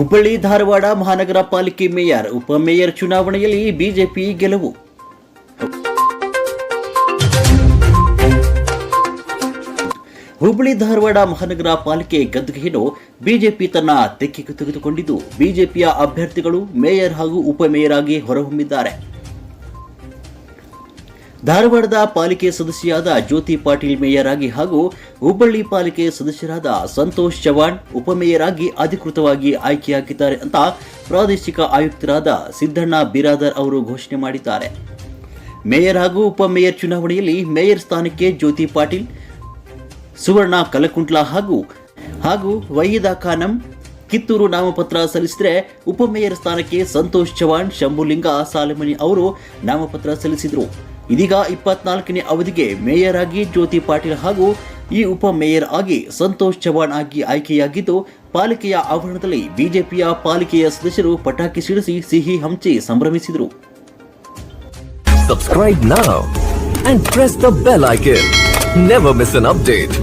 ಹುಬ್ಬಳ್ಳಿ, ಧಾರವಾಡ ಮಹಾನಗರ ಪಾಲಿಕೆ ಮೇಯರ್ ಉಪಮೇಯರ್ ಚುನಾವಣೆಯಲ್ಲಿ ಬಿಜೆಪಿ ಗೆಲುವು. ಹುಬ್ಬಳ್ಳಿ, ಧಾರವಾಡ ಮಹಾನಗರ ಪಾಲಿಕೆ ಗದ್ದುಗೆಯನ್ನು ಬಿಜೆಪಿ ತನ್ನ ತೆಕ್ಕೆಗೆ ತೆಗೆದುಕೊಂಡಿದ್ದು, ಬಿಜೆಪಿಯ ಅಭ್ಯರ್ಥಿಗಳು ಮೇಯರ್ ಹಾಗೂ ಉಪಮೇಯರ್ ಆಗಿ ಹೊರಹೊಮ್ಮಿದ್ದಾರೆ. ಧಾರವಾಡದ ಪಾಲಿಕೆ ಸದಸ್ಯರಾದ ಜ್ಯೋತಿ ಪಾಟೀಲ್ ಮೇಯರ್ ಆಗಿ ಹಾಗೂ ಹುಬ್ಬಳ್ಳಿ ಪಾಲಿಕೆ ಸದಸ್ಯರಾದ ಸಂತೋಷ್ ಚವಾಣ್ ಉಪಮೇಯರ್ ಆಗಿ ಅಧಿಕೃತವಾಗಿ ಆಯ್ಕೆಯಾಗಿದ್ದಾರೆ ಅಂತ ಪ್ರಾದೇಶಿಕ ಆಯುಕ್ತರಾದ ಸಿದ್ದಣ್ಣ ಬಿರಾದರ್ ಅವರು ಘೋಷಣೆ ಮಾಡಿದ್ದಾರೆ. ಮೇಯರ್ ಹಾಗೂ ಉಪಮೇಯರ್ ಚುನಾವಣೆಯಲ್ಲಿ ಮೇಯರ್ ಸ್ಥಾನಕ್ಕೆ ಜ್ಯೋತಿ ಪಾಟೀಲ್, ಸುವರ್ಣ ಕಲಕುಂಟ್ಲಾ ಹಾಗೂ ಹಾಗೂ ವಹೀದಾ ಖಾನಂ ಕಿತ್ತೂರು ನಾಮಪತ್ರ ಸಲ್ಲಿಸಿದರೆ ಉಪಮೇಯರ್ ಸ್ಥಾನಕ್ಕೆ ಸಂತೋಷ್ ಚವಾಣ್ ಶಂಭುಲಿಂಗ ಸಾಲಮನಿ ಅವರು ನಾಮಪತ್ರ ಸಲ್ಲಿಸಿದರು. ಇದೀಗ ಇಪ್ಪತ್ನಾಲ್ಕನೇ ಅವಧಿಗೆ ಮೇಯರ್ ಆಗಿ ಜ್ಯೋತಿ ಪಾಟೀಲ್ ಹಾಗೂ ಈ ಉಪಮೇಯರ್ ಆಗಿ ಸಂತೋಷ್ ಚವಾಣ್ ಆಗಿ ಆಯ್ಕೆಯಾಗಿದ್ದು, ಪಾಲಿಕೆಯ ಆವರಣದಲ್ಲಿ ಬಿಜೆಪಿಯ ಪಾಲಿಕೆಯ ಸದಸ್ಯರು ಪಟಾಕಿ ಸಿಡಿಸಿ ಸಿಹಿ ಹಂಚಿ ಸಂಭ್ರಮಿಸಿದರು and press the bell icon. Never miss an update.